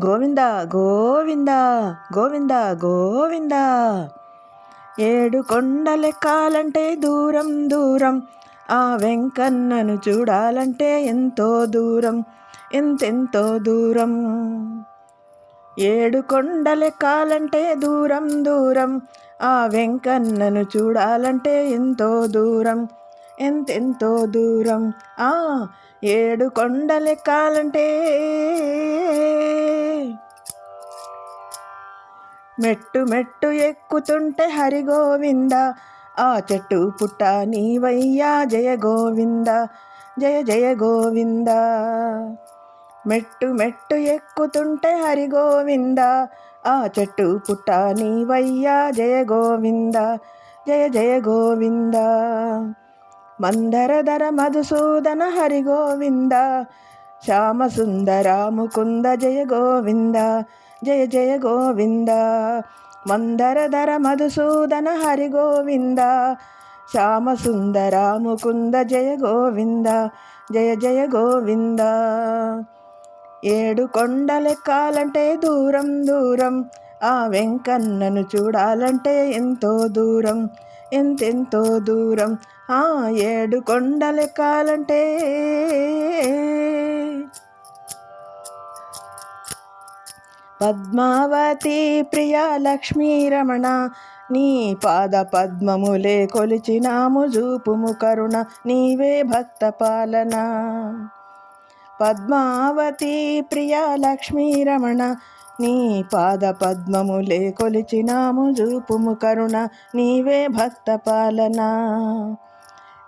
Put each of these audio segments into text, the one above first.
గోవింద గోవింద గోవింద గోవింద. ఏడు కొండలెక్కాలంటే దూరం దూరం. ఆ వెంకన్నను చూడాలంటే ఎంతో దూరం ఎంతెంతో దూరం. ఏడు కొండలెక్కాలంటే దూరం దూరం. ఆ వెంకన్నను చూడాలంటే ఎంతో దూరం ఎంతెంతో దూరం. ఆ ఏడు కొండలెక్కాలంటే మెట్టు మెట్టు ఎక్కుతుంటే హరి గోవింద. ఆ చెట్టు పుట్ట నీవయ్యా జయ గోవింద జయ జయ గోవింద. మెట్టు మెట్టు ఎక్కుతుంటే హరి గోవింద. ఆ చెట్టు పుట్ట నీవయ్యా జయ గోవింద జయ జయ గోవింద. మందరధర మధుసూదన హరి గోవింద. శ్యామసుందర ముకుంద జయ గోవింద. జయ జయ గోవింద. మందరధర మధుసూదన హరి గోవింద. శ్యామసుందర ముకుంద జయ గోవింద. జయ జయ గోవింద. ఏడు కొండలెక్కాలంటే దూరం దూరం. ఆ వెంకన్నను చూడాలంటే ఎంతో దూరం. ఎంతెంతో దూరం. ఆ ఏడు కొండలెక్కాలంటే పద్మావతి ప్రియ లక్ష్మీరమణ నీ పాద పద్మములే కొలిచినాము చూపుము కరుణ నీవే భక్త పాలన. పద్మావతి ప్రియ లక్ష్మీరమణ నీ పాద పద్మములే కొలిచినాము చూపుము కరుణ నీవే భక్త పాలన.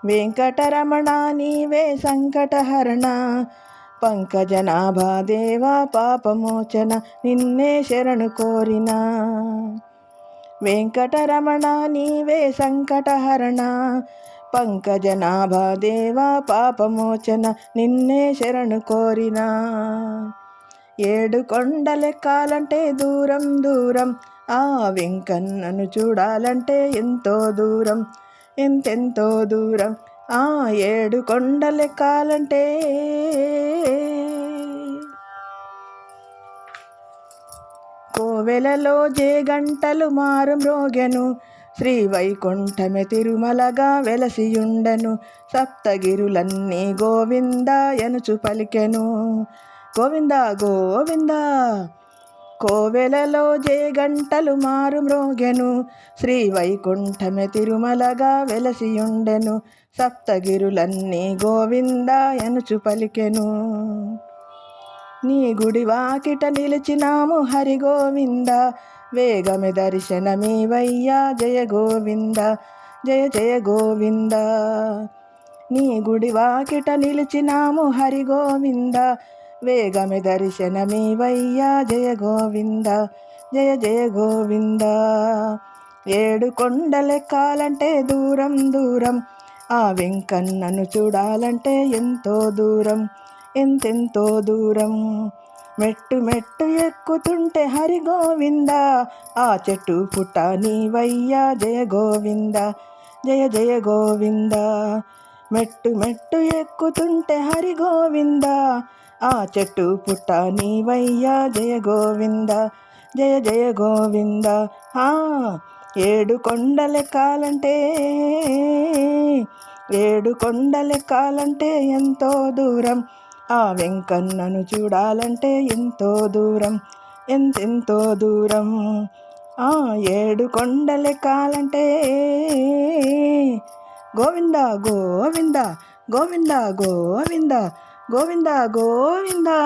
వెంకటరమణ నీవే సంకటహరణ పంకజనాభా దేవా పాపమోచన నిన్నే శరణు కోరిన. వెంకటరమణ నీవే సంకటహరణ. పంకజనాభా దేవా పాపమోచన నిన్నే శరణు కోరిన. ఏడు కొండలెక్కాలంటే దూరం దూరం ఆ వెంకన్నను చూడాలంటే ఎంతో దూరం ఎంతెంతో దూరం. ఆ ఏడు కొండలెక్కాలంటే కోవెలలో జే గంటలు మారు మ్రోగెను శ్రీ వైకుంఠమె తిరుమలగా వెలసియుండెను. సప్తగిరులన్నీ గోవింద ఎనుచు పలికెను. గోవింద గోవింద కోవెలలో జే గంటలు మారు మ్రోగెను. శ్రీ వైకుంఠమె తిరుమలగా వెలసియుండెను. సప్తగిరులన్నీ గోవింద ఎనుచు పలికెను. నీ గుడి వాకిట నిలిచినాము హరి గోవింద వేగమి దర్శనమీవయ్యా జయ గోవింద. జయ జయ గోవింద. నీ గుడి వాకిట నిలిచినాము హరి గోవింద వేగమి దర్శనమీవయ్యా? జయ గోవింద జయ జయ గోవింద. ఏడు కొండలెక్కాలంటే దూరం దూరం ఆ వెంకన్నను చూడాలంటే ఎంతో దూరం ఎంతెంతో దూరం. మెట్టు మెట్టు ఎక్కుతుంటే హరి గోవింద ఆ చెట్టు పుట్ట నీవయ్యా? జయ గోవింద జయ జయ గోవింద. మెట్టు మెట్టు ఎక్కుతుంటే హరి గోవింద ఆ చెట్టు పుట్ట నీవయ్యా జయ గోవింద జయ జయ గోవింద. ఆ ఏడు కొండలెక్కాలంటే ఏడు కొండలెక్కాలంటే ఎంతో దూరం. ఆ వెంకన్నను చూడాలంటే ఎంతో దూరం ఎంతెంతో దూరం. ఆ ఏడు కొండలెక్కాలంటే గోవింద గోవింద గోవింద గోవింద గోవిందా గోవిందా.